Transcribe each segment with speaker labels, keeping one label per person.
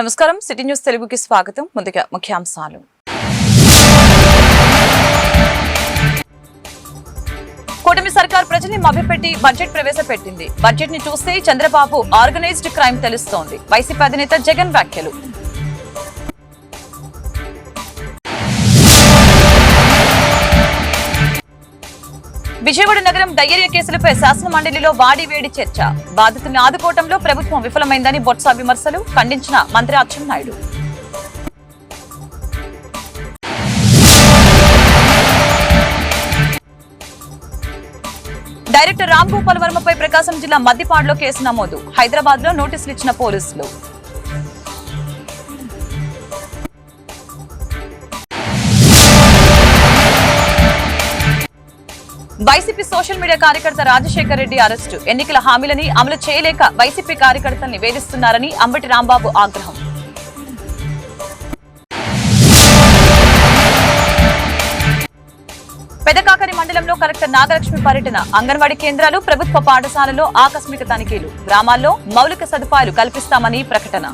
Speaker 1: నమస్కారం. City news తెలుగుకి స్వాగతం. ముందుగా ముఖ్యాంశాలు. కూటమి సర్కార్ ప్రజల్ని మభ్యపెట్టి బడ్జెట్ ప్రవేశపెట్టింది. బడ్జెట్ని చూస్తే చంద్రబాబు ఆర్గనైజ్డ్ క్రైమ్ తెలుస్తోంది. వైసీపీ అధినేత జగన్ వ్యాఖ్యలు. విజయవాడ నగరం దయ్యర్య కేసులపై శాసన మండలిలో వాడి వేడి చర్చ. బాధితుల్ని ఆదుకోవటంలో ప్రభుత్వం విఫలమైందని బొత్స విమర్శలు ఖండించిన మంత్రి అచ్చెన్నాయుడు డైరెక్టర్ రామ్ గోపాల్ వర్మపై ప్రకాశం జిల్లా మద్దిపాడులో కేసు నమోదు. హైదరాబాద్లో నోటీసులు ఇచ్చిన పోలీసులు. వైసీపీ సోషల్ మీడియా కార్యకర్త రాజశేఖర్ రెడ్డి అరెస్టు. ఎన్నికల హామీలని అమలు చేయలేక వైసీపీ కార్యకర్తల్ని వేధిస్తున్నారని అంబటి రాంబాబు ఆగ్రహం. పెదకాకరి మండలంలో కలెక్టర్ నాగలక్ష్మి పర్యటన. అంగన్వాడీ కేంద్రాలు ప్రభుత్వ పాఠశాలలో ఆకస్మిక తనిఖీలు. గ్రామాల్లో మౌలిక సదుపాయాలు కల్పిస్తామని ప్రకటన.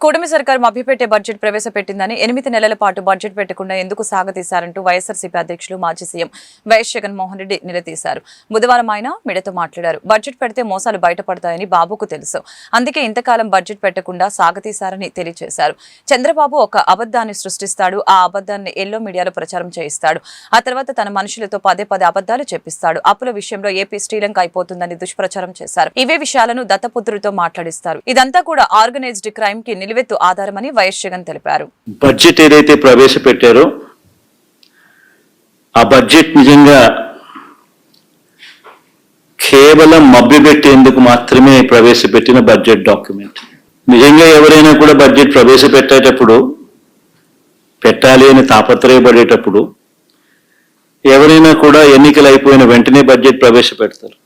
Speaker 1: కూటమి సర్కారు మభ్యపెట్టే బడ్జెట్ ప్రవేశపెట్టిందని ఎనిమిది నెలల పాటు బడ్జెట్ పెట్టకుండా ఎందుకు సాగతీశారంటూ వైఎస్ఆర్సీపీ అధ్యక్షులు మాజీ సీఎం వైఎస్ జగన్మోహన్ రెడ్డి నిలదీశారు. బుధవారం ఆయన మీడియాతో మాట్లాడారు. బడ్జెట్ పెడితే మోసాలు బయటపడతాయని బాబుకు తెలుసు. అందుకే ఇంతకాలం బడ్జెట్ పెట్టకుండా సాగతీశారని తెలియజేశారు. చంద్రబాబు ఒక అబద్దాన్ని సృష్టిస్తాడు. ఆ అబద్దాన్ని ఎల్లో మీడియాలో ప్రచారం చేయిస్తాడు. ఆ తర్వాత తన మనుషులతో పదే పదే అబద్దాలు చెప్పిస్తాడు. అప్పుల విషయంలో ఏపీ శ్రీలంక అయిపోతుందని దుష్ప్రచారం చేశారు. ఇవే విషయాలను దత్తపుత్రుడితో మాట్లాడిస్తారు. ఇదంతా కూడా ఆర్గనైజ్డ్ క్రైమ్కి నిలువెత్తు ఆధారమని వైఎస్ జగన్ తెలిపారు.
Speaker 2: బడ్జెట్ ఏదైతే ప్రవేశపెట్టారో ఆ బడ్జెట్ నిజంగా కేవలం మభ్యపెట్టేందుకు మాత్రమే ప్రవేశపెట్టిన బడ్జెట్ డాక్యుమెంట్. నిజంగా ఎవరైనా కూడా బడ్జెట్ ప్రవేశపెట్టేటప్పుడు పెట్టాలి అని తాపత్రయపడేటప్పుడు ఎవరైనా కూడా ఎన్నికలు అయిపోయిన వెంటనే బడ్జెట్ ప్రవేశపెడతారు.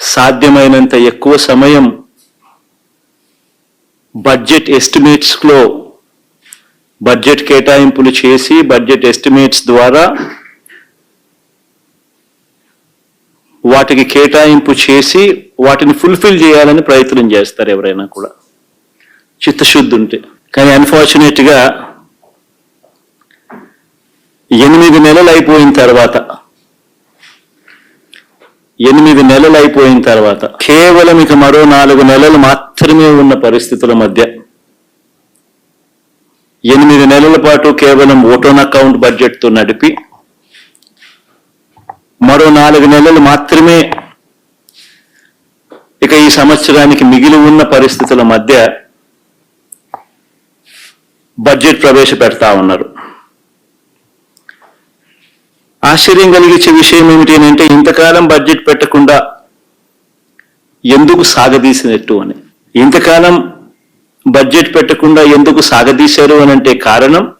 Speaker 2: సాధ్యమైనంత ఎక్కువ సమయం బడ్జెట్ ఎస్టిమేట్స్లో బడ్జెట్ కేటాయింపులు చేసి బడ్జెట్ ఎస్టిమేట్స్ ద్వారా వాటికి కేటాయింపు చేసి వాటిని ఫుల్ఫిల్ చేయాలని ప్రయత్నం చేస్తారు ఎవరైనా కూడా. చిత్తశుద్ధి ఉంటే. కానీ అన్ఫార్చునేట్గా ఎనిమిది నెలలు అయిపోయిన తర్వాత ఎనిమిది నెలలు అయిపోయిన తర్వాత కేవలం ఇక మరో నాలుగు నెలలు మాత్రమే ఉన్న పరిస్థితుల మధ్య ఎనిమిది నెలల పాటు కేవలం ఓటోన్ అకౌంట్ బడ్జెట్తో నడిపి మరో నాలుగు నెలలు మాత్రమే ఇక ఈ సంవత్సరానికి మిగిలి ఉన్న పరిస్థితుల మధ్య బడ్జెట్ ప్రవేశపెడతా ఉన్నారు. ఆశ్చర్యం కలిగించే విషయం ఏమిటి అని అంటే ఇంతకాలం బడ్జెట్ పెట్టకుండా ఎందుకు సాగదీసినట్టు అని. ఇంతకాలం బడ్జెట్ పెట్టకుండా ఎందుకు సాగదీశారు అని అంటే కారణం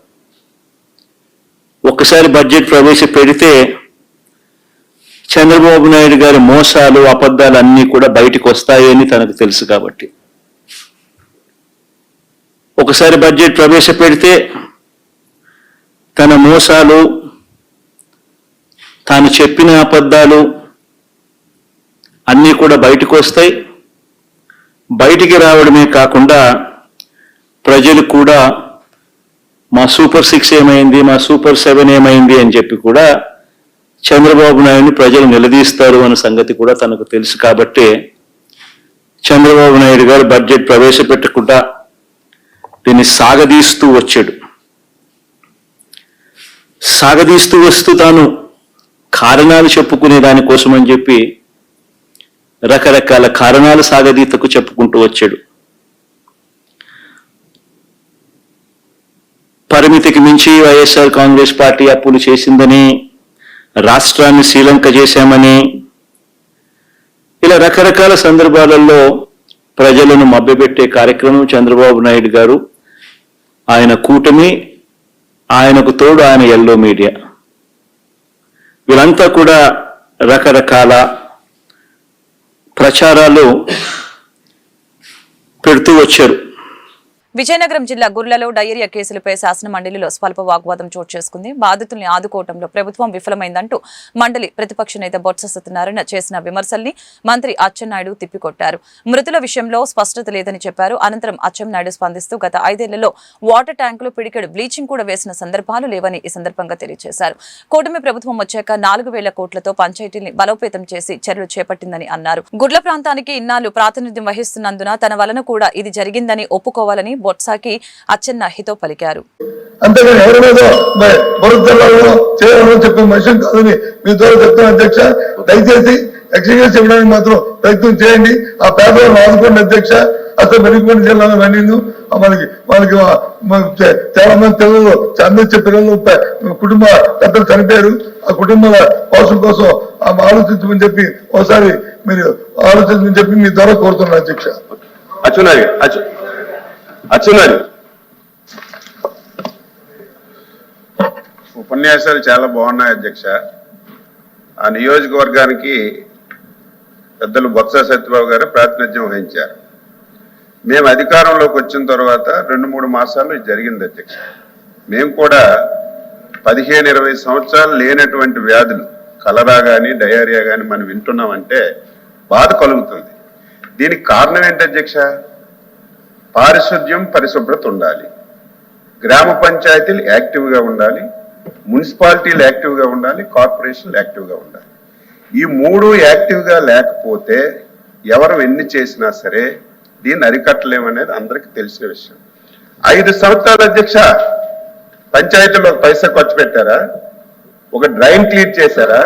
Speaker 2: ఒక్కసారి బడ్జెట్ ప్రవేశపెడితే చంద్రబాబు నాయుడు గారి మోసాలు అబద్ధాలు అన్నీ కూడా బయటకు వస్తాయని తనకు తెలుసు కాబట్టి. ఒకసారి బడ్జెట్ ప్రవేశపెడితే తన మోసాలు తాను చెప్పిన అబద్ధాలు అన్నీ కూడా బయటకు వస్తాయి. బయటికి రావడమే కాకుండా ప్రజలు కూడా మా సూపర్ సిక్స్ ఏమైంది మా సూపర్ సెవెన్ ఏమైంది అని చెప్పి కూడా చంద్రబాబు నాయుడిని ప్రజలు నిలదీస్తారు అనే సంగతి కూడా తనకు తెలుసు కాబట్టి చంద్రబాబు నాయుడు గారు బడ్జెట్ ప్రవేశపెట్టకుండా దీన్ని సాగదీస్తూ వచ్చాడు. సాగదీస్తూ వస్తూ తాను కారణాలు చెప్పుకునే దానికోసం అని చెప్పి రకరకాల కారణాలు సాగదీతకు చెప్పుకుంటూ వచ్చాడు. పరిమితికి మించి వైఎస్ఆర్ కాంగ్రెస్ పార్టీ అప్పులు చేసిందని రాష్ట్రాన్ని శ్రీలంక చేశామని ఇలా రకరకాల సందర్భాలలో ప్రజలను మభ్యపెట్టే కార్యక్రమం చంద్రబాబు నాయుడు గారు. ఆయన కూటమి ఆయనకు తోడు ఆయన ఎల్లో మీడియా. వీళ్ళంతా కూడా రకరకాల ప్రచారాలు పెడుతూ వచ్చారు.
Speaker 1: విజయనగరం జిల్లా గుర్లలో డయేరియా కేసులపై శాసన మండలిలో స్వల్ప వాగ్వాదం చోటు చేసుకుంది. బాధితుల్ని ఆదుకోవడంలో ప్రభుత్వం విఫలమైందంటూ మండలి ప్రతిపక్ష నేత బొత్స సత్యనారాయణ చేసిన విమర్శల్ని మంత్రి అచ్చెన్నాయుడు తిప్పికొట్టారు. మృతుల విషయంలో స్పష్టత లేదని చెప్పారు. అనంతరం అచ్చెన్నాయుడు స్పందిస్తూ గత ఐదేళ్ళలో వాటర్ ట్యాంకులు పిడికెడు బ్లీచింగ్ కూడా వేసిన సందర్భాలు లేవని ఈ సందర్భంగా తెలియజేశారు. కూటమి ప్రభుత్వం వచ్చాక నాలుగు వేల కోట్లతో పంచాయతీల్ని బలోపేతం చేసి చర్యలు చేపట్టిందని అన్నారు. గుడ్ల ప్రాంతానికి ఇన్నాళ్ళు ప్రాతినిధ్యం వహిస్తున్నందున తన వలన కూడా ఇది జరిగిందని ఒప్పుకోవాలని బొత్సాకి అచ్చెన్న హితో పలికారు.
Speaker 3: అంతేగాని ఎవరి మీద బరుద్దలలో చేయాలని చెప్పే మనిషి కాదని మీ ద్వారా అధ్యక్ష దయచేసి ఎక్స్క్యూజ్ ఇవ్వడానికి మాత్రం ప్రయత్నం చేయండి. ఆ ఆదుకోండి అధ్యక్ష అసలు మెరుగుపడి జిల్లాలో వెళ్ళింది మనకి మనకి చాలా మంది అందించే పిల్లలు కుటుంబ పెద్దలు చనిపోయారు. ఆ కుటుంబాల కోసం కోసం ఆ ఆలోచించమని చెప్పి ఒకసారి మీరు ఆలోచించమని చెప్పి మీ ద్వారా కోరుతున్నాను అధ్యక్ష.
Speaker 4: అచ్చు ఉపన్యాసాలు చాలా బాగున్నాయి అధ్యక్ష. ఆ నియోజకవర్గానికి పెద్దలు బొత్స సత్యబాబు గారు ప్రాతినిధ్యం వహించారు. మేము అధికారంలోకి వచ్చిన తర్వాత రెండు మూడు మాసాలు ఇది జరిగింది అధ్యక్ష. మేము కూడా పదిహేను ఇరవై సంవత్సరాలు లేనటువంటి వ్యాధులు కలరా కానీ డయేరియా కానీ మనం వింటున్నామంటే బాధ కలుగుతుంది. దీనికి కారణం ఏంటి అధ్యక్ష? పారిశుద్ధ్యం పరిశుభ్రత ఉండాలి. గ్రామ పంచాయతీలు యాక్టివ్గా ఉండాలి. మున్సిపాలిటీలు యాక్టివ్గా ఉండాలి. కార్పొరేషన్లు యాక్టివ్గా ఉండాలి. ఈ మూడు యాక్టివ్గా లేకపోతే ఎవరు ఎన్ని చేసినా సరే దీన్ని అరికట్టలేమనేది అందరికీ తెలిసిన విషయం. ఐదు సంవత్సరాల అధ్యక్ష పంచాయతీలో పైసా ఖర్చు పెట్టారా? ఒక డ్రైన్ క్లీన్ చేశారా?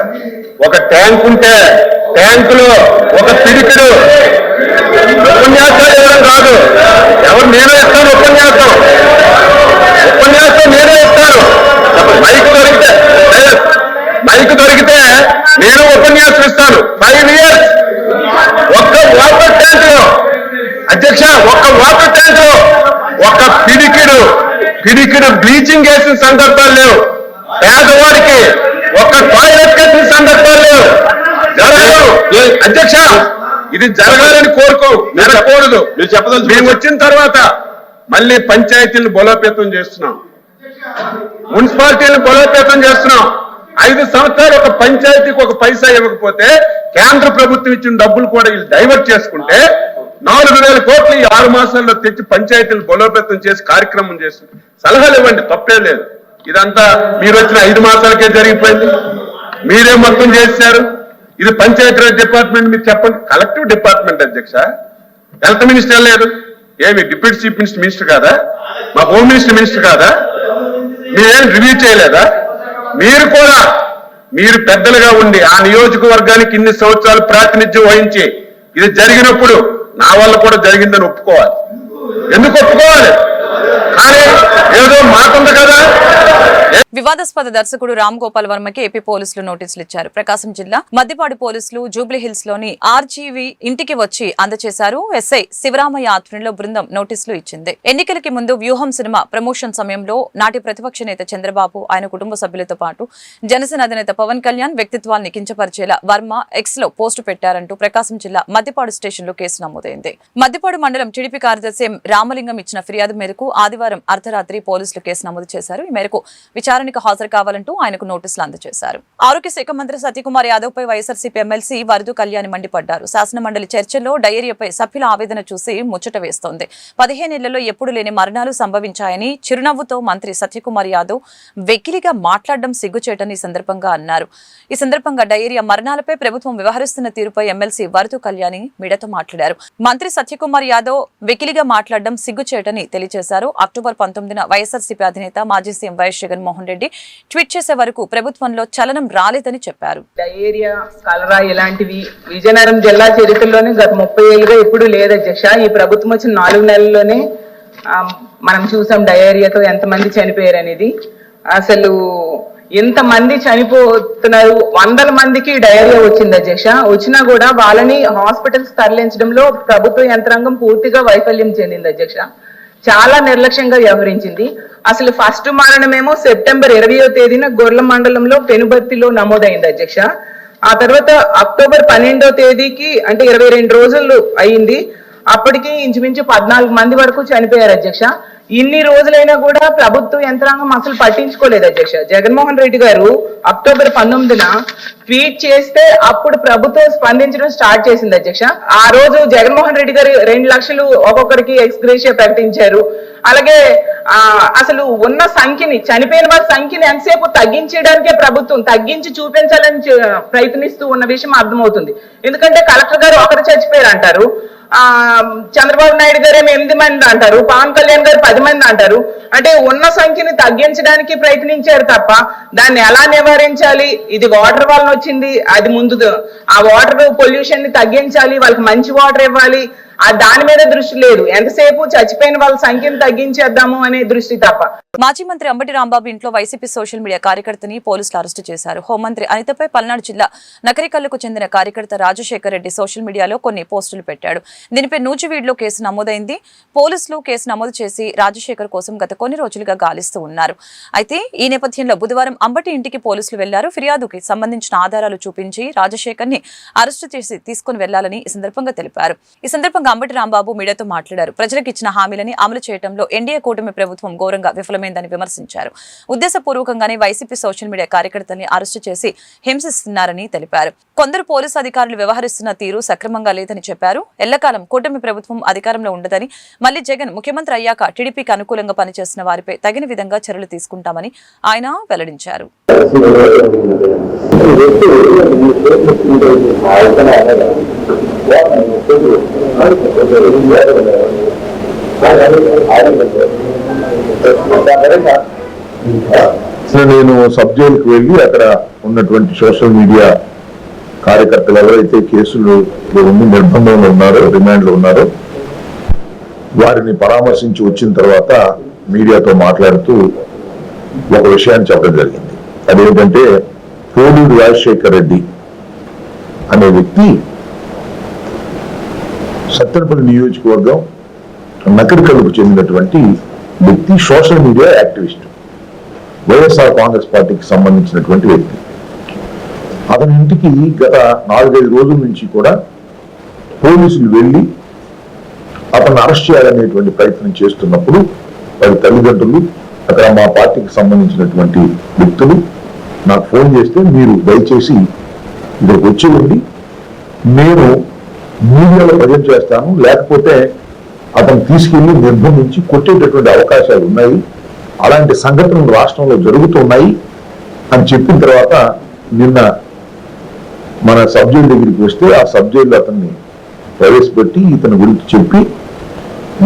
Speaker 4: ఒక ట్యాంక్ ఉంటే ట్యాంకులో ఒక పిడికిడు కాదు. నేనే ఇస్తాను ఉపన్యాసం. ఉపన్యాసం నేనే ఇస్తాను మైక్ దొరికితే మైక్ దొరికితే నేను ఉపన్యాసం ఇస్తాను. ఫైవ్ ఇయర్స్ ఒక్క వాటర్ ట్యాంక్లో అధ్యక్ష ఒక్క వాటర్ ట్యాంక్లో ఒక పిడికిడు పిడికిడు బ్లీచింగ్ వేసిన సందర్భాలు లేవు. పేదవాడికి ఒక టాయిలెట్ కట్టిన సందర్భాలు లేవు. జరగదు. అధ్యక్ష ఇది జరగాలని కోరుకో. జరగకూడదు.
Speaker 2: మీరు చెప్పదలుచుకున్న-
Speaker 4: మేము వచ్చిన తర్వాత మళ్ళీ పంచాయతీలను బలోపేతం చేస్తున్నాం. మున్సిపాలిటీలను బలోపేతం చేస్తున్నాం. ఐదు సంవత్సరాలు ఒక పంచాయతీకి ఒక పైసా ఇవ్వకపోతే కేంద్ర ప్రభుత్వం ఇచ్చిన డబ్బులు కూడా వీళ్ళు డైవర్ట్ చేసుకుంటే నాలుగు వేల కోట్లు ఈ ఆరు మాసాల్లో తెచ్చి పంచాయతీలు బలోపేతం చేసి కార్యక్రమం చేస్తుంది సలహాలు ఇవ్వండి తప్పే లేదు. ఇదంతా మీరు వచ్చిన ఐదు మాసాలకే జరిగిపోయింది. మీరే మొత్తం చేశారు. ఇది పంచాయతీరాజ్ డిపార్ట్మెంట్ మీరు చెప్పండి. కలెక్టివ్ డిపార్ట్మెంట్ అధ్యక్ష. హెల్త్ మినిస్టర్ లేదు. ఏమి డిప్యూటీ చీఫ్ మినిస్టర్ మినిస్టర్ కాదా? మా హోమ్ మినిస్టర్ మినిస్టర్ కాదా? మీరేం రివ్యూ చేయలేదా? మీరు కూడా మీరు పెద్దలుగా ఉండి ఆ నియోజకవర్గానికి ఇన్ని సంవత్సరాలు ప్రాతినిధ్యం వహించి ఇది జరిగినప్పుడు నా వల్ల కూడా జరిగిందని ఒప్పుకోవాలి. ఎందుకు ఒప్పుకోవాలి? కానీ ఏదో కదా?
Speaker 1: వివాదాస్పద దర్శకుడు రామ్ గోపాల్ వర్మకి ఏపీ పోలీసులు నోటీసులు ఇచ్చారు. ప్రకాశం జిల్లా మద్దిపాడు పోలీసులు జూబ్లీ హిల్స్లోని ఆర్జీవి ఇంటికి వచ్చి అందజేశారు ఎస్ఐ శివరామయ్య ఆధ్వర్యంలో బృందం నోటీసులు ఇచ్చింది. ఎన్నికలకి ముందు వ్యూహం సినిమా ప్రమోషన్ సమయంలో నాటి ప్రతిపక్ష నేత చంద్రబాబు ఆయన కుటుంబ సభ్యులతో పాటు జనసేన అధినేత పవన్ కళ్యాణ్ వ్యక్తిత్వాన్ని కించపరిచేలా వర్మ ఎక్స్లో పోస్టు పెట్టారంటూ ప్రకాశం జిల్లా మద్దిపాడు స్టేషన్లో కేసు నమోదైంది. మద్దిపాడు మండలం టీడీపీ కార్యదర్శి రామలింగం ఇచ్చిన ఫిర్యాదు మేరకు ఆదివారం అర్ధరాత్రి పోలీసులు కేసు నమోదు చేశారు. ఈ మేరకు విచారణకు హాజరు కావాలంటూ ఆయనకు నోటీసులు అందజేశారు. ఆరోగ్య శాఖ మంత్రి సత్యకుమార్ యాదవ్ పై వైఎస్ఆర్సీపీ ఎమ్మెల్సీ వరదు కళ్యాణి మండిపడ్డారు. శాసనమండలి చర్చల్లో డయేరియాపై సభ్యుల ఆవేదన చూసి ముచ్చట వేస్తోంది. పదిహేనేళ్ళలో ఎప్పుడు లేని మరణాలు సంభవించాయని చిరునవ్వుతో మంత్రి సత్యకుమార్ యాదవ్ వెకిలిగా మాట్లాడడం సిగ్గుచేటని ఈ సందర్భంగా అన్నారు. ఈ సందర్భంగా డయేరియా మరణాలపై ప్రభుత్వం వ్యవహరిస్తున్న తీరుపై ఎమ్మెల్సీ వరదు కళ్యాణి మీడియాతో మాట్లాడారు. మంత్రి సత్యకుమార్ యాదవ్ వెకిలిగా మాట్లాడడం సిగ్గుచేటని తెలియజేశారు. అక్టోబర్ పంతొమ్మిదిన వైఎస్ఆర్సీపీ అధినేత మాజీ CM YS Jaganmohan Reddy tweet చేసే వరకు ప్రభుత్వంలో చలనం రాలేదని చెప్పారు.
Speaker 5: డయేరియా కలరా ఇలాంటివి విజయనగరం జిల్లా చరిత్రలోనే గత ముప్పై ఏళ్ళుగా ఎప్పుడు లేదు అధ్యక్ష. ఈ ప్రభుత్వం వచ్చిన నాలుగు నెలల్లోనే మనం చూసాం డయేరియాతో ఎంతమంది చనిపోయారు అనేది. అసలు ఎంతమంది చనిపోతున్నారు వందల మందికి డయేరియా వచ్చింది అధ్యక్ష. వచ్చినా కూడా వాళ్ళని హాస్పిటల్స్ తరలించడంలో ప్రభుత్వ యంత్రాంగం పూర్తిగా వైఫల్యం చెందింది అధ్యక్ష. చాలా నిర్లక్ష్యంగా వ్యవహరించింది. అసలు ఫస్ట్ మరణమేమో సెప్టెంబర్ ఇరవయో తేదీన గొర్ల మండలంలో పెనుబర్తిలో నమోదైంది అధ్యక్ష. ఆ తర్వాత అక్టోబర్ పన్నెండో తేదీకి అంటే ఇరవై రెండు రోజులు అయింది. అప్పటికి ఇంచుమించు పద్నాలుగు మంది వరకు చనిపోయారు అధ్యక్ష. ఇన్ని రోజులైనా కూడా ప్రభుత్వ యంత్రాంగం అసలు పట్టించుకోలేదు అధ్యక్ష. జగన్మోహన్ రెడ్డి గారు అక్టోబర్ పంతొమ్మిదిన ట్వీట్ చేస్తే అప్పుడు ప్రభుత్వం స్పందించడం స్టార్ట్ చేసింది అధ్యక్ష. ఆ రోజు జగన్మోహన్ రెడ్డి గారు రెండు లక్షలు ఒక్కొక్కరికి ఎక్స్గ్రేషియా ప్రకటించారు. అలాగే ఆ అసలు ఉన్న సంఖ్యని చనిపోయిన వారి సంఖ్యని ఎంతసేపు తగ్గించడానికే ప్రభుత్వం తగ్గించి చూపించాలని ప్రయత్నిస్తూ ఉన్న విషయం అర్థమవుతుంది. ఎందుకంటే కలెక్టర్ గారు ఒకరు చచ్చిపోయారు అంటారు చంద్రబాబు నాయుడు గారు ఎనిమిది మంది అంటారు పవన్ కళ్యాణ్ గారు పది మంది అంటారు. అంటే ఉన్న సంఖ్యని తగ్గించడానికి ప్రయత్నించారు తప్ప దాన్ని ఎలా నివారించాలి? ఇది వాటర్ వలన వచ్చింది అది ముందు ఆ వాటర్ పొల్యూషన్ని తగ్గించాలి వాళ్ళకి మంచి వాటర్ ఇవ్వాలి ఆ దాని మీద దృష్టి లేదు. ఎంతసేపు చచ్చిపోయిన వాళ్ళ సంఖ్యను తగ్గించేద్దాము అనే దృష్టి తప్ప.
Speaker 1: మాజీ మంత్రి అంబటి రాంబాబు ఇంట్లో వైసీపీ సోషల్ మీడియా కార్యకర్తని పోలీసులు అరెస్టు చేశారు. హోంమంత్రి అనితపై పల్నాడు జిల్లా నకరికల్లుకు చెందిన కార్యకర్త రాజశేఖర్ రెడ్డి సోషల్ మీడియాలో కొన్ని పోస్టులు పెట్టాడు. దీనిపై నూజివీడులో కేసు నమోదైంది. పోలీసులు కేసు నమోదు చేసి రాజశేఖర్ కోసం గత కొన్ని రోజులుగా గాలిస్తూ ఉన్నారు. అయితే ఈ నేపథ్యంలో బుధవారం అంబటి ఇంటికి పోలీసులు వెళ్ళారు. ఫిర్యాదుకి సంబంధించిన ఆధారాలు చూపించి రాజశేఖర్ని అరెస్టు చేసి తీసుకుని వెళ్ళాలని ఈ సందర్భంగా తెలిపారు. ఈ సందర్భంగా అంబటి రాంబాబు మీడియాతో మాట్లాడారు. ప్రజలకు ఇచ్చిన హామీలని అమలు చేయడంలో ఎన్డీఏ కూటమి ప్రభుత్వం ఘోరంగా విఫలమైందని విమర్శించారు. ఉద్దేశపూర్వకంగానే వైసీపీ సోషల్ మీడియా కార్యకర్తల్ని అరెస్టు చేసి హింసిస్తున్నారని తెలిపారు. కొందరు పోలీసు అధికారులు వ్యవహరిస్తున్న తీరు సక్రమంగా లేదని చెప్పారు. ఎల్లకాలం కూటమి ప్రభుత్వం అధికారంలో ఉండదని మళ్ళీ జగన్ ముఖ్యమంత్రి అయ్యాక టీడీపీకి అనుకూలంగా పనిచేస్తున్న వారిపై తగిన విధంగా చర్యలు తీసుకుంటామని ఆయన వెల్లడించారు.
Speaker 6: నేను సబ్ జైలుకి వెళ్ళి అక్కడ ఉన్నటువంటి సోషల్ మీడియా కార్యకర్తలు ఎవరైతే కేసులు ఉండి నిర్బంధంలో ఉన్నారో రిమాండ్లో ఉన్నారో వారిని పరామర్శించి వచ్చిన తర్వాత మీడియాతో మాట్లాడుతూ ఒక విషయాన్ని చెప్పడం జరిగింది. అదేంటంటే పోలూరు రాజశేఖర్ రెడ్డి అనే వ్యక్తి సత్తెనపల్లి నియోజకవర్గం నకరికల్లుకు చెందినటువంటి వ్యక్తి social media activist YSR Congress పార్టీకి సంబంధించినటువంటి వ్యక్తి. అతని ఇంటికి గత నాలుగైదు రోజుల నుంచి కూడా పోలీసులు వెళ్ళి అతను అరెస్ట్ చేయాలనేటువంటి ప్రయత్నం చేస్తున్నప్పుడు వారి తల్లిదండ్రులు అక్కడ మా పార్టీకి సంబంధించినటువంటి వ్యక్తులు నాకు ఫోన్ చేస్తే మీరు దయచేసి ఇక్కడికి వచ్చి ఉండి నేను మీడియాలో ప్రజెంట్ చేస్తాను. లేకపోతే అతను తీసుకెళ్ళి నిర్బంధించి కొట్టేటటువంటి అవకాశాలు ఉన్నాయి. అలాంటి సంఘటనలు రాష్ట్రంలో జరుగుతున్నాయి అని చెప్పిన తర్వాత నిన్న మన సబ్జెక్ట్ దగ్గరికి వస్తే ఆ సబ్జెక్ట్లో అతన్ని ప్రవేశపెట్టి ఇతని గురించి చెప్పి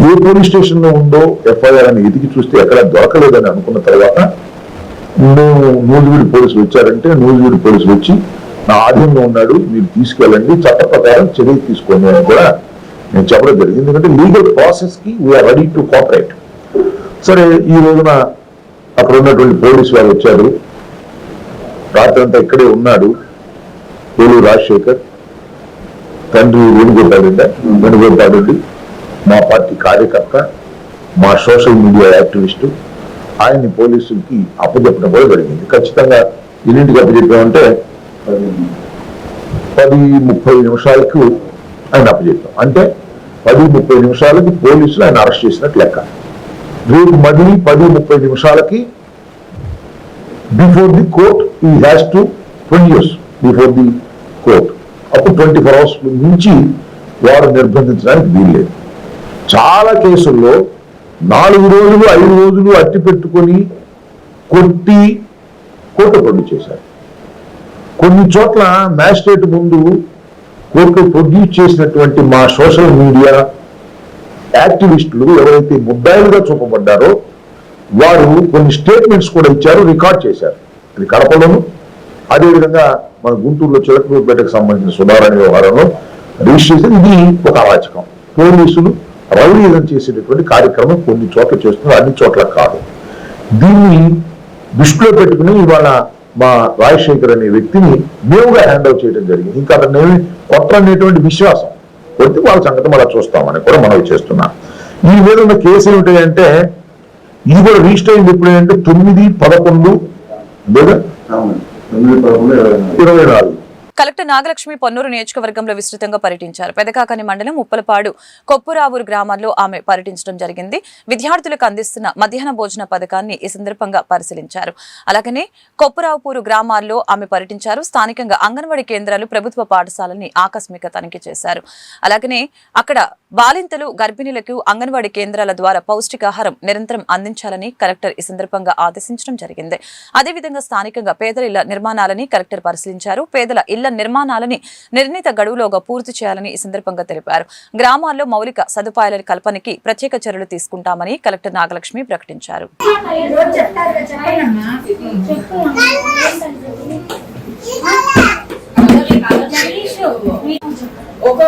Speaker 6: ఏ పోలీస్ స్టేషన్లో ఉందో ఎఫ్ఐఆర్ అని ఎదిగి చూస్తే ఎక్కడ దొరకలేదని అనుకున్న తర్వాత మేము నూజివీడి పోలీసులు వచ్చారంటే నూజివీడి పోలీసులు వచ్చి నా ఆధీనంలో ఉన్నాడు మీరు తీసుకెళ్ళండి చట్ట ప్రకారం చర్యలు తీసుకోండి అని కూడా నేను చెప్పడం జరిగింది. ఎందుకంటే లీగల్ ప్రాసెస్కి వీఆర్ రెడీ టు కోఆపరేట్ సరే ఈ రోజున అక్కడ ఉన్నటువంటి పోలీసు వారు వచ్చారు. రాత్రంతా ఇక్కడే ఉన్నాడు. పేరు రాజశేఖర్ తండ్రి వేణుగోపాలండి వేణుగోపాలండి మా పార్టీ కార్యకర్త మా సోషల్ మీడియా యాక్టివిస్టు ఆయన్ని పోలీసులకి అప్పచెప్పడం కూడా జరిగింది. ఖచ్చితంగా ఎన్నింటికి అప్పచెప్పామంటే పది ముప్పై నిమిషాలకు ఆయన అప్పచెప్పాం అంటే పది ముప్పై నిమిషాలకి పోలీసులు ఆయన అరెస్ట్ చేసినట్టు లెక్క. రేపు మళ్ళీ పది ముప్పై నిమిషాలకి before the court he has to produce before the court. అప్పుడు ట్వంటీ ఫోర్ అవర్స్ నుంచి వారు నిర్బంధించడానికి వీల్లేదు. చాలా కేసుల్లో నాలుగు రోజులు ఐదు రోజులు అట్టి పెట్టుకొని కొట్టి కోర్టు ప్రొడ్యూస్ చేశారు. కొన్ని చోట్ల మ్యాజిస్ట్రేట్ ముందు కోర్టు ప్రొడ్యూస్ చేసినటువంటి మా సోషల్ మీడియా యాక్టివిస్టులు ఎవరైతే ముద్దాయిలుగా చూపబడ్డారో వారు కొన్ని స్టేట్మెంట్స్ కూడా ఇచ్చారు రికార్డ్ చేశారు. అది కడపలోను అదేవిధంగా మన గుంటూరులో చిలకలూరుపేటకు సంబంధించిన సుధారణ వ్యవహారంలో రిజిస్ట్రేషన్. ఇది ఒక అరాచకం. పోలీసులు రౌడీజం చేసేటటువంటి కార్యక్రమం కొన్ని చోట్ల చేస్తున్నారు అన్ని చోట్ల కాదు. దీన్ని దృష్టిలో పెట్టుకుని ఇవాళ మా రాజశేఖర్ అనే వ్యక్తిని మేముగా హ్యాండ్ ఓవర్ చేయడం జరిగింది. ఇంకా అతను కొట్టనేటువంటి విశ్వాసం కొట్టి వాళ్ళ సంగతి మళ్ళీ చూస్తామని కూడా మనవి చేస్తున్నాం. ఈ మీద ఉన్న కేసు ఏమిటంటే ఇది కూడా రిజిస్టర్ అయింది ఎప్పుడు అంటే తొమ్మిది పదకొండు లేదా ఇరవై నాలుగు.
Speaker 1: కలెక్టర్ నాగలక్ష్మి పొన్నూరు నియోజకవర్గంలో విస్తృతంగా పర్యటించారు. పెదకాకని మండలం ఉప్పలపాడు కొప్పురావూరు గ్రామాల్లో ఆమె పర్యటించడం జరిగింది. విద్యార్థులకు అందిస్తున్న మధ్యాహ్న భోజన పథకాన్ని ఈ సందర్భంగా పరిశీలించారు. అలాగనే కొప్పురావుపూరు గ్రామాల్లో ఆమె పర్యటించారు. స్థానికంగా అంగన్వాడీ కేంద్రాలు ప్రభుత్వ పాఠశాలని ఆకస్మిక తనిఖీ చేశారు. అలాగనే అక్కడ బాలింతలు గర్భిణీలకు అంగన్వాడీ కేంద్రాల ద్వారా పౌష్టికాహారం నిరంతరం అందించాలని కలెక్టర్ ఈ సందర్భంగా ఆదేశించడం జరిగింది. అదేవిధంగా స్థానికంగా పేదల ఇళ్ళ నిర్మాణాలని కలెక్టర్ పరిశీలించారు. పేదల ఇళ్ళ నిర్మాణాలని నిర్ణీత గడువులోగా పూర్తి చేయాలని ఈ సందర్భంగా తెలిపారు. గ్రామాల్లో మౌలిక సదుపాయాల కల్పనకి ప్రత్యేక చర్యలు తీసుకుంటామని కలెక్టర్ నాగలక్ష్మి ప్రకటించారు.
Speaker 7: ఒక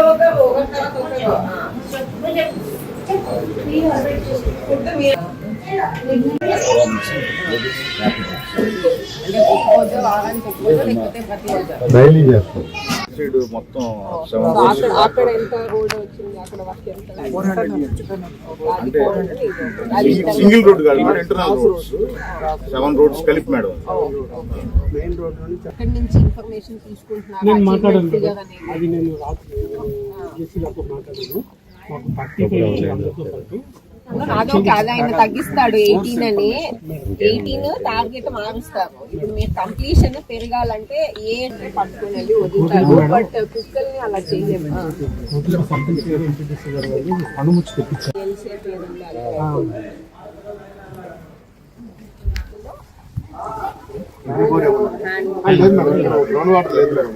Speaker 8: డైలీ చేస్తాం.
Speaker 9: సైడ్ మొత్తం
Speaker 7: అక్కడ అక్కడ ఎంత రోడ్ వచ్చింది అక్కడ వర్క్ ఎంత? అది 400, ఇది. ఒకటి. అది ఇంత-
Speaker 9: సింగిల్ రోడ్ కాదు madam internal roads. Seven roads కలిపి మేడం
Speaker 7: అక్కడి నుంచి ఇన్ఫర్మేషన్ తీసుకుంటున్నారు?
Speaker 10: నేను మాట్లాడాను అది నేను మాకు థర్టీ ఫైవ్ అందరితో పాటు
Speaker 7: అదే ఓకే అది ఆయన తగ్గిస్తాడు ఎయిటీన్ అని. ఎయిటీన్ టార్గెట్ మారుస్తారు. ఇప్పుడు మీరు కంప్లీషన్ పెరగాలంటే ఏ పట్టుకుని వెళ్ళి వదులుతారు? బట్ కుక్కల్ని అలా చేయలేము. తెలిసే పేరు ఉండాలి
Speaker 10: ఆ,
Speaker 7: హ్యాండ్
Speaker 10: ఆ, లేదు మేడం
Speaker 9: గ్రౌండ్ వాటర్ లేదు మేడం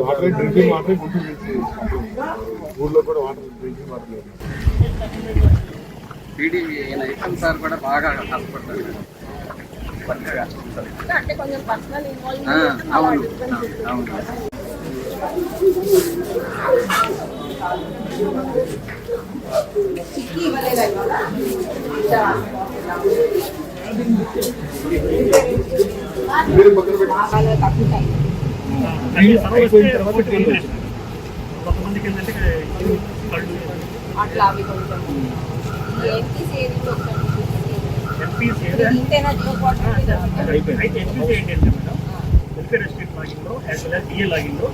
Speaker 9: వాటర్ డ్రింకింగ్ ఊళ్ళో కూడా వాటర్ డ్రింకింగ్ వాటర్ లేదు
Speaker 11: ఈయన సార్ కూడా బాగా కష్టపడతారు కొత్తగా.
Speaker 7: అంటే కొంచెం పర్సనల్
Speaker 11: ఆ,
Speaker 7: ఇన్వాల్వ్మెంట్
Speaker 11: అవును. అవును.
Speaker 7: చిక్కి ఇవ్వలేదా ఇవాళ చాలా తక్కువ టైం
Speaker 10: కొంతమందికి ఏంటంటే కళ్ళు
Speaker 7: అట్లా అవి కొంచెం. ఏంటి సేవింగ్ ఒకసారి
Speaker 10: ఎంపీసీ
Speaker 7: ఇంతేనా జీరో పాయింట్
Speaker 10: అయితే ఎంపీసీ ఏంటి అంటే మేడం వెల్ఫేర్ ఎస్టేట్ లాగిన్లో యాజ్ వెల్ యాజ్ డిఏ లాగిన్లో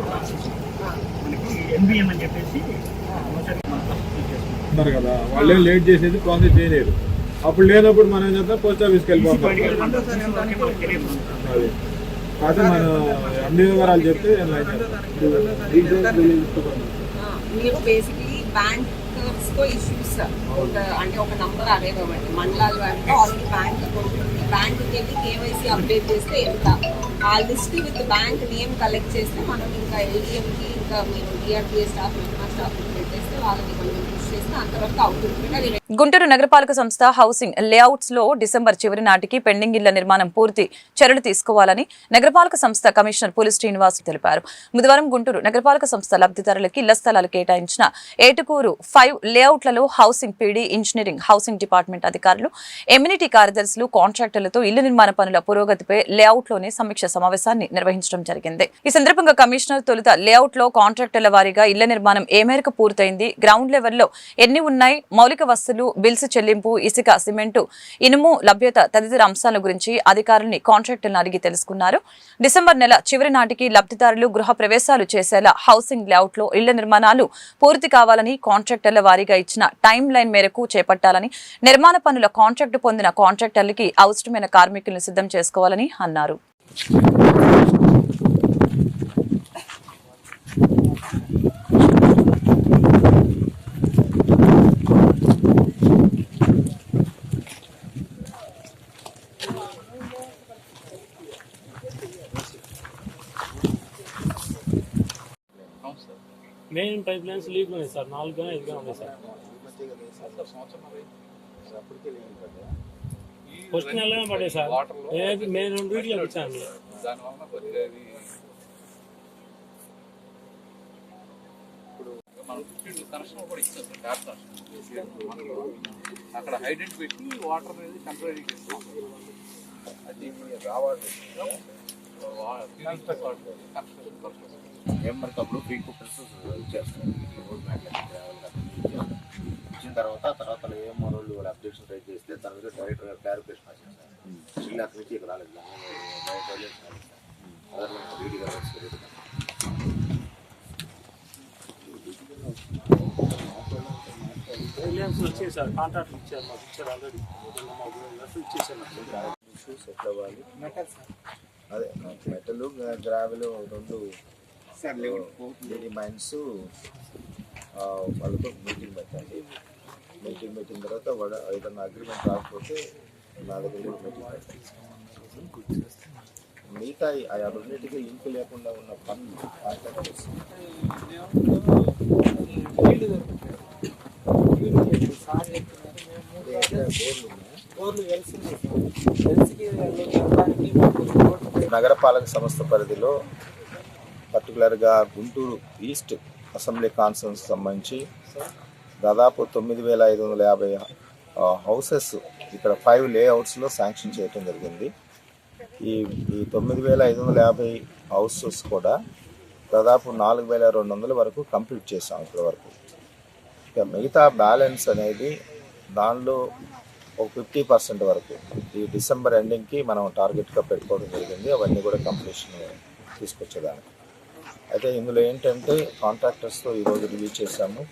Speaker 10: మనకి ఎన్బిఎం అని చెప్పేసి
Speaker 9: ఉన్నారు కదా. వాళ్ళే లేట్ చేసేది ప్రాసెస్ చేయలేరు అప్పుడు లేనప్పుడు మనం ఏం చేద్దాం పోస్ట్ ఆఫీస్కి వెళ్ళిపోతాం. అది. మన అన్ని వివరాలు చెప్తే.
Speaker 7: మీరు బేసిక్లీ బ్యాంకర్స్తో ఇష్యూస్ ఒక అంటే ఒక నంబర్ మండలాలు అంటే ఆల్రెడీ బ్యాంక్ బ్యాంక్కి వెళ్ళి కేవైసీ అప్డేట్ చేస్తే ఎంత? ఆ list with bank name collect చేస్తే మనం ఇంకా ఎల్డిఎంకి ఇంకా మీరు డిఆర్టీఏ స్టాఫ్ స్టాఫ్ పెట్టేస్తే వాళ్ళని కొంచెం పుష్ చేస్తే అంతవరకు అవుతుంది అది
Speaker 1: గుంటూరు నగరపాలక సంస్థ హౌసింగ్ లేఅవుట్స్లో డిసెంబర్ చివరి నాటికి పెండింగ్ ఇళ్ళ నిర్మాణం పూర్తి చర్యలు తీసుకోవాలని నగరపాలక సంస్థ కమిషనర్ పులి శ్రీనివాస్ తెలిపారు. బుధవారం గుంటూరు నగరపాలక సంస్థ లబ్ధిదారులకి ఇళ్ళ స్థలాలు కేటాయించిన Etukuru five లేఅవుట్లలో housing PD engineering housing department అధికారులు ఎమ్యూనిటీ కార్యదర్శులు కాంట్రాక్టర్లతో ఇళ్ళ నిర్మాణ పనుల పురోగతిపై లేఅవుట్లోనే సమీక్ష సమావేశాన్ని నిర్వహించడం జరిగింది. ఈ సందర్భంగా కమిషనర్ తొలుత లేఅవుట్లో కాంట్రాక్టర్ల వారీగా ఇళ్ళ నిర్మాణం ఏ మేరకు పూర్తయింది గ్రౌండ్ లెవెల్లో ఎన్ని ఉన్నాయి మౌలిక వస్తువులు బిల్స్ చెల్లింపు ఇసుక సిమెంటు ఇనుము లభ్యత తదితర అంశాల గురించి అధికారుల్ని కాంట్రాక్టులను అడిగి తెలుసుకున్నారు. డిసెంబర్ నెల చివరి నాటికి లబ్ధిదారులు గృహ ప్రవేశాలు చేసేలా హౌసింగ్ లేఅవుట్లో ఇళ్ళ నిర్మాణాలు పూర్తి కావాలని కాంట్రాక్టర్ల వారీగా ఇచ్చిన టైం లైన్ మేరకు చేపట్టాలని నిర్మాణ పనుల కాంట్రాక్టు పొందిన కాంట్రాక్టర్లకి అవసరమైన కార్మికులను సిద్ధం చేసుకోవాలని అన్నారు.
Speaker 10: మెయిన్ పైప్ లైన్స్ లీక్ ఉన్నాయి సార్. నాలుగు కానీ ఐదు కానీ ఉన్నాయి సార్ ఫస్ట్ నెలలోనే పడే సార్ నేను మేము రెండు వీటిలో వచ్చాను
Speaker 11: అక్కడ హైడెంట్ పెట్టి వాటర్ అనేది టెంపరీ చేస్తాం అది రావాలి. అప్పుడు ఫ్రీ కుక్కర్స్ చేస్తాం రోడ్ మ్యాట్
Speaker 12: తర్వాత తర్వాత ఏ మోడల్ వాళ్ళు అప్డేషన్ ట్రై చేస్తే దాని మీద డైరెక్ట్ క్లారిఫికేషన్ వచ్చింది సార్ వీళ్ళు అక్కడి నుంచి ఇక్కడ రాలేదు. డైరెక్ట్ రాలేదు సార్ అదే వీడియో
Speaker 10: రిలయన్స్ వచ్చేసారు కాంట్రాక్ట్ ఇచ్చారు. మాకు ఇచ్చారు ఆల్రెడీ మాకు. ఇచ్చేసారు
Speaker 12: అదే మెటల్ గ్రావెల్ రెండు లేడీ మైన్స్ వాళ్ళతో మీటింగ్ పెట్టండి. మీటింగ్ పెట్టిన తర్వాత వాడ ఏదైనా అగ్రిమెంట్ రాకపోతే నా దగ్గర కూడా మీటింగ్ పెట్టండి. మిగతా ఈ- ఆ రెండింటికి లింక్ లేకుండా ఉన్న పనులు నగరపాలక సంస్థ పరిధిలో పర్టికులర్గా గుంటూరు ఈస్ట్ అసెంబ్లీ కాన్ఫరెన్స్ సంబంధించి దాదాపు తొమ్మిది వేల ఐదు వందల యాభై హౌసెస్ ఇక్కడ ఫైవ్ లేఅవుట్స్లో శాంక్షన్ చేయటం జరిగింది. ఈ ఈ తొమ్మిది వేల ఐదు వందల యాభై హౌసెస్ కూడా దాదాపు నాలుగు వేల రెండు వందల వరకు కంప్లీట్ చేసాం ఇప్పటి వరకు. ఇక మిగతా బ్యాలెన్స్ అనేది దానిలో ఒక ఫిఫ్టీ పర్సెంట్ వరకు ఈ డిసెంబర్ ఎండింగ్కి మనం టార్గెట్గా పెట్టుకోవడం జరిగింది. అవన్నీ కూడా కంప్లీషన్ తీసుకొచ్చేదానికి. అయితే ఇందులో ఏంటంటే కాంట్రాక్టర్స్తో ఈరోజు రివ్యూ చేశాము.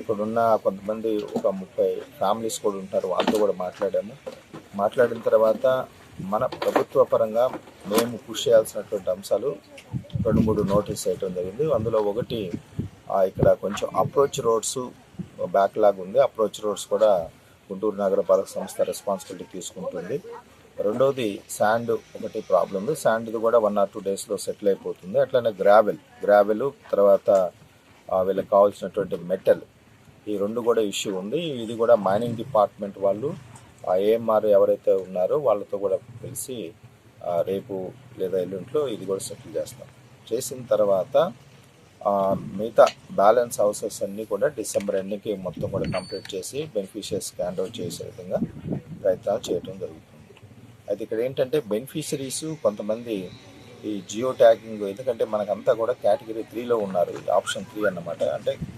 Speaker 12: ఇక్కడున్న కొంతమంది ఒక ముప్పై ఫ్యామిలీస్ కూడా ఉంటారు వాళ్ళతో కూడా మాట్లాడాము. మాట్లాడిన తర్వాత మన ప్రభుత్వ పరంగా మేము కృషి చేయాల్సినటువంటి అంశాలు రెండు మూడు నోటీస్ వేయటం జరిగింది. అందులో ఒకటి ఇక్కడ కొంచెం అప్రోచ్ రోడ్స్ బ్యాక్లాగ్ ఉంది. అప్రోచ్ రోడ్స్ కూడా గుంటూరు నగరపాలక సంస్థ రెస్పాన్సిబిలిటీ తీసుకుంటుంది. రెండవది శాండ్ ఒకటి ప్రాబ్లం ఉంది శాండ్ ఇది కూడా వన్ ఆర్ టూ డేస్లో సెటిల్ అయిపోతుంది. అట్లనే గ్రావెల్ గ్రావెల్ తర్వాత వీళ్ళకి కావాల్సినటువంటి మెటల్ ఈ రెండు కూడా ఇష్యూ ఉంది. ఇది కూడా మైనింగ్ డిపార్ట్మెంట్ వాళ్ళు ఆ ఏఎంఆర్ ఎవరైతే ఉన్నారో వాళ్ళతో కూడా కలిసి రేపు లేదా ఎల్లుంట్లో ఇది కూడా సెటిల్ చేస్తాం. చేసిన తర్వాత మిగతా బ్యాలెన్స్ హౌసెస్ అన్నీ కూడా డిసెంబర్ ఎండ్కి మొత్తం కూడా కంప్లీట్ చేసి బెనిఫిషియర్స్కి హ్యాండ్ ఓవర్ చేసే విధంగా ప్రయత్నాలు చేయడం జరుగుతుంది. అయితే ఇక్కడ ఏంటంటే బెనిఫిషరీస్ కొంతమంది ఈ జియో ట్యాగింగ్ ఎందుకంటే మనకంతా కూడా కేటగిరీ త్రీలో ఉన్నారు ఆప్షన్ త్రీ అన్నమాట. అంటే